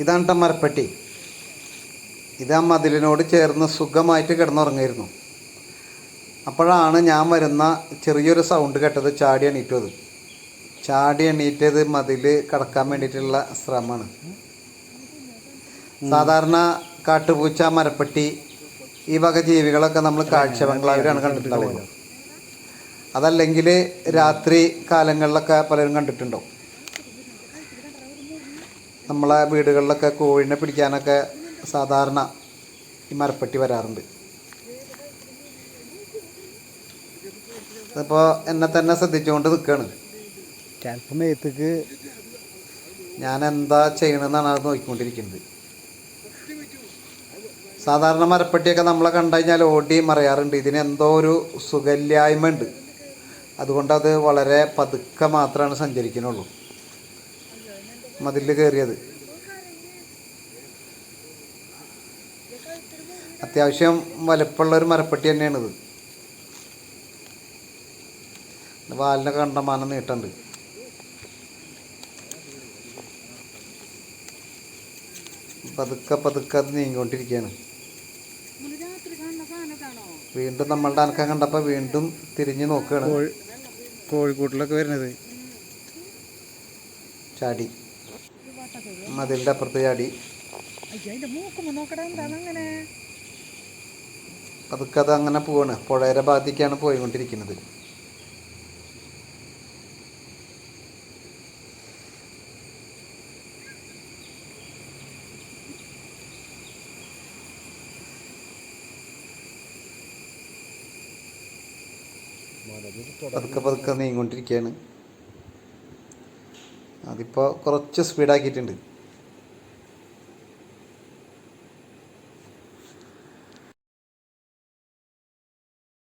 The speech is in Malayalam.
ഇതാണ് ട്ടോ മരപ്പെട്ടി. ഇത് ആ മതിലിനോട് ചേർന്ന് സുഖമായിട്ട് കിടന്നുറങ്ങായിരുന്നു. അപ്പോഴാണ് ഞാൻ വരുന്ന ചെറിയൊരു സൗണ്ട് കേട്ടത് ചാടി എണീറ്റത്. ചാടി എണീറ്റത് മതിൽ കടക്കാൻ വേണ്ടിയിട്ടുള്ള ശ്രമമാണ്. സാധാരണ കാട്ടുപൂച്ച മരപ്പെട്ടി ഈ വക ജീവികളൊക്കെ നമ്മൾ കാഴ്ച ബംഗ്ലാവിലാണ് കണ്ടിട്ടുള്ളത് അതല്ലെങ്കിൽ രാത്രി കാലങ്ങളിലൊക്കെ പലരും കണ്ടിട്ടുണ്ടാവും. നമ്മളെ വീടുകളിലൊക്കെ കോഴിനെ പിടിക്കാനൊക്കെ സാധാരണ ഈ മരപ്പെട്ടി വരാറുണ്ട്. അതിപ്പോൾ എന്നെ തന്നെ ശ്രദ്ധിച്ചുകൊണ്ട് നിൽക്കുകയാണ് ചിലപ്പോൾ മേത്തേക്ക് ഞാൻ എന്താ ചെയ്യണമെന്നാണ് അത് നോക്കിക്കൊണ്ടിരിക്കുന്നത്. സാധാരണ മരപ്പെട്ടിയൊക്കെ നമ്മളെ കണ്ടു കഴിഞ്ഞാൽ ഓടി മറയാറുണ്ട്. ഇതിന് എന്തോ ഒരു സുഖല്ലായ്മ ഉണ്ട് അതുകൊണ്ട് അത് വളരെ പതുക്കെ മാത്രമാണ് സഞ്ചരിക്കുന്നുള്ളൂ. മതിൽ കയറിയത് അത്യാവശ്യം വലപ്പുള്ള ഒരു മരപ്പെട്ടി തന്നെയാണിത്. വാലിനൊക്കെ കണ്ടമാനം നീട്ടുണ്ട്. പതുക്കെ പതുക്കെ അത് നീങ്ങിക്കൊണ്ടിരിക്കുകയാണ്. വീണ്ടും നമ്മളുടെ അനക്കം കണ്ടപ്പോൾ വീണ്ടും തിരിഞ്ഞു നോക്കുകയാണ്. കോഴിക്കോട്ടിലൊക്കെ വരുന്നത്. ചാടി. മതിലിന്റെ അപ്പുറത്ത് ചാടി അതൊക്കെ അത് അങ്ങനെ പോവാണ്. പുഴയുടെ ഭാഗത്തേക്കാണ് പോയിക്കൊണ്ടിരിക്കുന്നത്. പതുക്കെ പതുക്കെ നീങ്ങിക്കൊണ്ടിരിക്കുകയാണ് അതിപ്പോൾ കുറച്ച് സ്പീഡാക്കിയിട്ടുണ്ട്